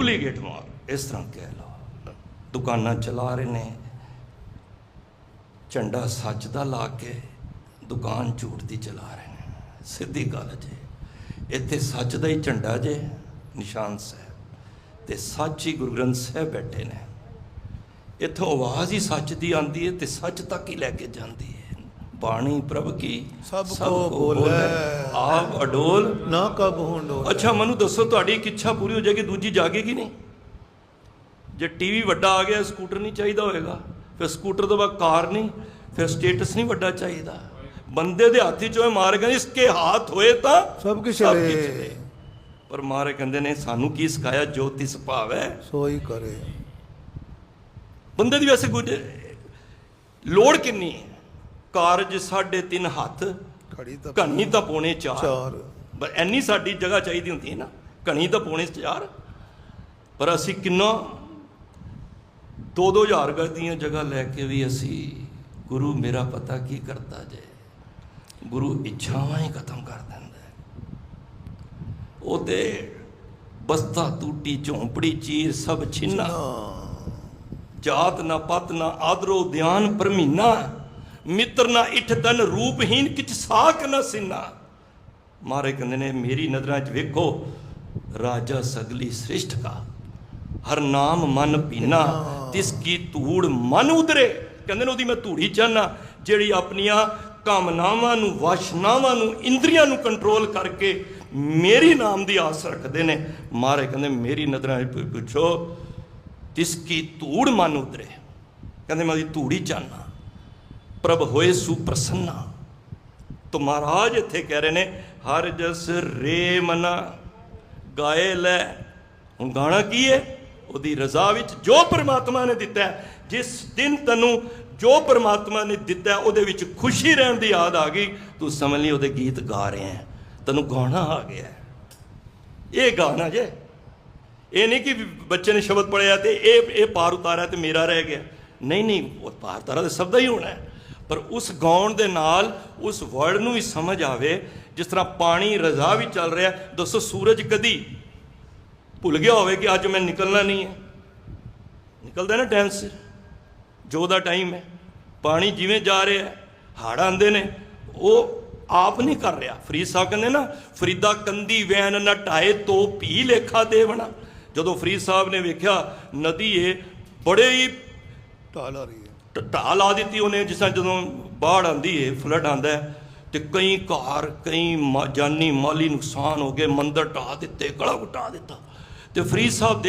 Duplicate ਮਾਲ ਇਸ ਤਰ੍ਹਾਂ ਕਹਿ ਲਓ। ਦੁਕਾਨਾਂ ਚਲਾ ਰਹੇ ਨੇ। ਝੰਡਾ ਸੱਚ ਦਾ ਲਾ ਕੇ ਦੁਕਾਨ ਝੂਠ ਦੀ ਚਲਾ ਰਹੇ ਨੇ। ਸਿੱਧੀ ਗੱਲ ਜੇ। ਇੱਥੇ ਸੱਚ ਦਾ ਹੀ ਝੰਡਾ ਜੇ, ਨਿਸ਼ਾਨ ਸਾਹਿਬ। ਤੇ ਸੱਚ ਹੀ ਗੁਰੂ ਗ੍ਰੰਥ ਸਾਹਿਬ ਬੈਠੇ ਨੇ। ਇੱਥੋਂ ਆਵਾਜ਼ ਹੀ ਸੱਚ ਦੀ ਆਂਦੀ ਹੈ ਤੇ ਸੱਚ ਤੱਕ ਹੀ ਲੈ ਕੇ ਜਾਂਦੀ ਹੈ ਬਾਣੀ ਪ੍ਰਭ ਕੀ? ਸਭ ਕੋ ਬੋਲੇ। ਆਪ ਅਡੋਲ। ਨਾ ਕਬ ਹੁੰਡੋ ਅੱਛਾ ਮੈਨੂੰ ਦੱਸੋ ਤੁਹਾਡੀ ਇੱਕ ਇੱਛਾ ਪੂਰੀ ਹੋ ਜਾਏਗੀ ਦੂਜੀ ਜਾਗੇਗੀ ਨਹੀਂ? ਜੇ ਟੀਵੀ ਵੱਡਾ ਆ ਗਿਆ ਸਕੂਟਰ ਨਹੀਂ ਚਾਹੀਦਾ ਹੋਏਗਾ ਫਿਰ ਸਕੂਟਰ ਤੋਂ ਬਾਅਦ ਕਾਰ ਨਹੀਂ ਫਿਰ ਸਟੇਟਸ ਨਹੀਂ ਵੱਡਾ ਚਾਹੀਦਾ। ਬੰਦੇ ਦੇ ਹੱਥ 'ਚ ਮਾਰ ਕਹਿੰਦੇ ਇਸਕੇ ਹੱਥ ਹੋਏ ਤਾਂ ਸਭ ਕੁਛ ਸਭ ਲੈ। ਕੁਛ ਲੈ। ਪਰ ਮਾਰੇ ਕਹਿੰਦੇ ਨੇ ਸਾਨੂੰ ਕੀ ਸਿਖਾਇਆ ਜੋ ਤਿਸ ਭਾਵ ਹੈ ਸੋਈ ਕਰੇ। ਬੰਦੇ ਦੀ ਵੈਸੇ ਕੁਝ ਲੋੜ ਕਿੰਨੀ ਹੈ? ਕਾਰਜ ਸਾਢੇ ਤਿੰਨ ਹੱਥ ਖੜੀ ਤਾਂ ਕਹਾਣੀ ਤਾਂ ਪੌਣੇ ਚਾਰ। ਚਾਰ। ਬਸ ਐਨੀ ਸਾਡੀ ਜਗ੍ਹਾ ਚਾਹੀਦੀ ਹੁੰਦੀ ਹੈ ਨਾ ਕਣੀ ਤਾਂ ਪੌਣੇ ਚਾਰ। ਪਰ ਅਸੀਂ ਕਿੰਨਾ 2-2000 ਗਜ ਦੀਆਂ ਜਗ੍ਹਾ ਲੈ ਕੇ ਵੀ ਅਸੀਂ ਗੁਰੂ ਮੇਰਾ ਪਤਾ ਕੀ ਕਰਦਾ ਜੇ। ਗੁਰੂ ਇੱਛਾਵਾਂ ਹੀ ਖਤਮ ਕਰ ਦਿੰਦਾ। ਉਹ ਤੇ ਬਸਤਾ ਟੂਟੀ ਝੌਂਪੜੀ ਚੀਰ ਸਭ ਛਿੰਨਾ। ਜਾਤ ਨਾ ਪਤ ਨਾ ਆਦਰੋ ਧਿਆਨ ਪਰਮੀਨਾ। ਮਿੱਤਰ ਨਾ ਇਠ ਤਨ ਰੂਪਹੀਨ ਕਿਛ ਸਾਖ ਨਾ ਸਿੰਨਾ। ਮਾਰੇ ਕਹਿੰਦੇ ਨੇ ਮੇਰੀ ਨਜ਼ਰਾਂ 'ਚ ਵੇਖੋ ਰਾਜਾ ਸਗਲੀ ਸ੍ਰਿਸ਼ਟ ਕਾ। ਹਰ ਨਾਮ ਮਨ ਪੀਨਾ ਤਿਸ ਕੀ ਧੂੜ ਮਨ ਉਦਰੇ ਕਹਿੰਦੇ ਨੇ ਉਹਦੀ ਮੈਂ ਧੂੜੀ ਚਾਹਨਾ ਜਿਹੜੀ ਆਪਣੀਆਂ ਕਾਮਨਾਵਾਂ ਨੂੰ ਵਾਸ਼ਨਾਵਾਂ ਨੂੰ ਇੰਦਰੀਆਂ ਨੂੰ ਕੰਟਰੋਲ ਕਰਕੇ ਮੇਰੀ ਨਾਮ ਦੀ ਆਸ ਰੱਖਦੇ ਨੇ। ਮਾਰੇ ਕਹਿੰਦੇ ਮੇਰੀ ਨਜ਼ਰਾਂ 'ਚ ਪੁੱਛੋ ਤਿਸ ਕੀ ਧੂੜ ਮਨ ਉਤਰੇ ਕਹਿੰਦੇ ਮੈਂ ਉਹਦੀ ਧੂੜੀ ਚਾਹਨਾ। ਪ੍ਰਭ ਹੋਏ ਸੁਪ੍ਰਸੰਨਾ ਤੋ ਮਹਾਰਾਜ ਇੱਥੇ ਕਹਿ ਰਹੇ ਨੇ, ਹਰ ਜਸ ਰੇ ਮਨਾ ਗਾਏ ਲੈ। ਹੁਣ ਗਾਣਾ ਕੀ ਹੈ ਉਹਦੀ ਰਜ਼ਾ ਵਿੱਚ ਜੋ ਪ੍ਰਮਾਤਮਾ ਨੇ ਦਿੱਤਾ ਜਿਸ ਦਿਨ ਤੈਨੂੰ ਜੋ ਪ੍ਰਮਾਤਮਾ ਨੇ ਦਿੱਤਾ ਉਹਦੇ ਵਿੱਚ ਖੁਸ਼ੀ ਰਹਿਣ ਦੀ ਯਾਦ ਆ ਗਈ, ਤੂੰ ਸਮਝ ਲਈ ਉਹਦੇ ਗੀਤ ਗਾ ਰਿਹਾ ਹੈ। ਤੈਨੂੰ ਗਾਉਣਾ ਆ ਗਿਆ ਇਹ ਗਾਣਾ ਜੇ। ਇਹ ਨਹੀਂ ਕਿ ਬੱਚੇ ਨੇ ਸ਼ਬਦ ਪੜਿਆ ਤੇ ਇਹ ਇਹ ਪਾਰ ਉਤਾਰਿਆ ਤੇ ਮੇਰਾ ਰਹਿ ਗਿਆ। ਨਹੀਂ ਨਹੀਂ, ਉਹ ਪਾਰ ਉਤਾਰਾ ਤੇ ਸਭ ਦਾ ਹੀ ਹੋਣਾ ਹੈ। ਪਰ ਉਸ ਗਾਉਣ ਦੇ ਨਾਲ ਉਸ ਵਰਡ ਨੂੰ ਵੀ ਸਮਝ ਆਵੇ, ਜਿਸ ਤਰ੍ਹਾਂ ਪਾਣੀ ਰਜ਼ਾ ਵੀ ਚੱਲ ਰਿਹਾ, ਦੱਸੋ ਸੂਰਜ ਕਦੀ ਭੁੱਲ ਗਿਆ ਹੋਵੇ ਕਿ ਅੱਜ ਮੈਂ ਨਿਕਲਣਾ ਨਹੀਂ ਹੈ? ਨਿਕਲਦਾ ਨਾ ਟੈਂਸ ਜੋ ਦਾ ਟਾਈਮ ਹੈ। ਪਾਣੀ ਜਿਵੇਂ ਜਾ ਰਿਹਾ ਹੈ ਹੜ੍ਹ ਆਉਂਦੇ ਨੇ, ਉਹ ਆਪ ਨਹੀਂ ਕਰ ਰਿਹਾ। ਫਰੀਦ ਸਾਹਿਬ ਕਹਿੰਦੇ ਨਾ, ਫਰੀਦਾ ਕੰਦੀ ਵੈਨ ਨਾ ਢਾਏ ਤੋ ਪੀ ਲੇਖਾ ਦੇਵਣਾ। ਜਦੋਂ ਫਰੀਦ ਸਾਹਿਬ ਨੇ ਵੇਖਿਆ, ਨਦੀ ਏ, ਬੜੇ ਹੀ ਢਾਲ ਆ ਰਹੀ ਹੈ। ਢ- ਢਾਹ ਲਾ ਦਿੱਤੀ ਉਹਨੇ ਜਿਸ ਤਰ੍ਹਾਂ ਜਦੋਂ ਬਾੜ ਆਂਦੀ ਹੈ ਫਲੱਡ ਆਂਦਾ ਹੈ, ਤੇ ਕਈ ਘਰ ਕਈ ਜਾਨੀ ਮਾਲੀ ਨੁਕਸਾਨ ਹੋ ਗਏ ਮੰਦਰ ਢਾਹ ਦਿੱਤੇ ਗਲਾ ਘਟਾ ਦਿੱਤਾ। ਤੇ ਫਰੀਦ ਸਾਹਿਬ ਦੇ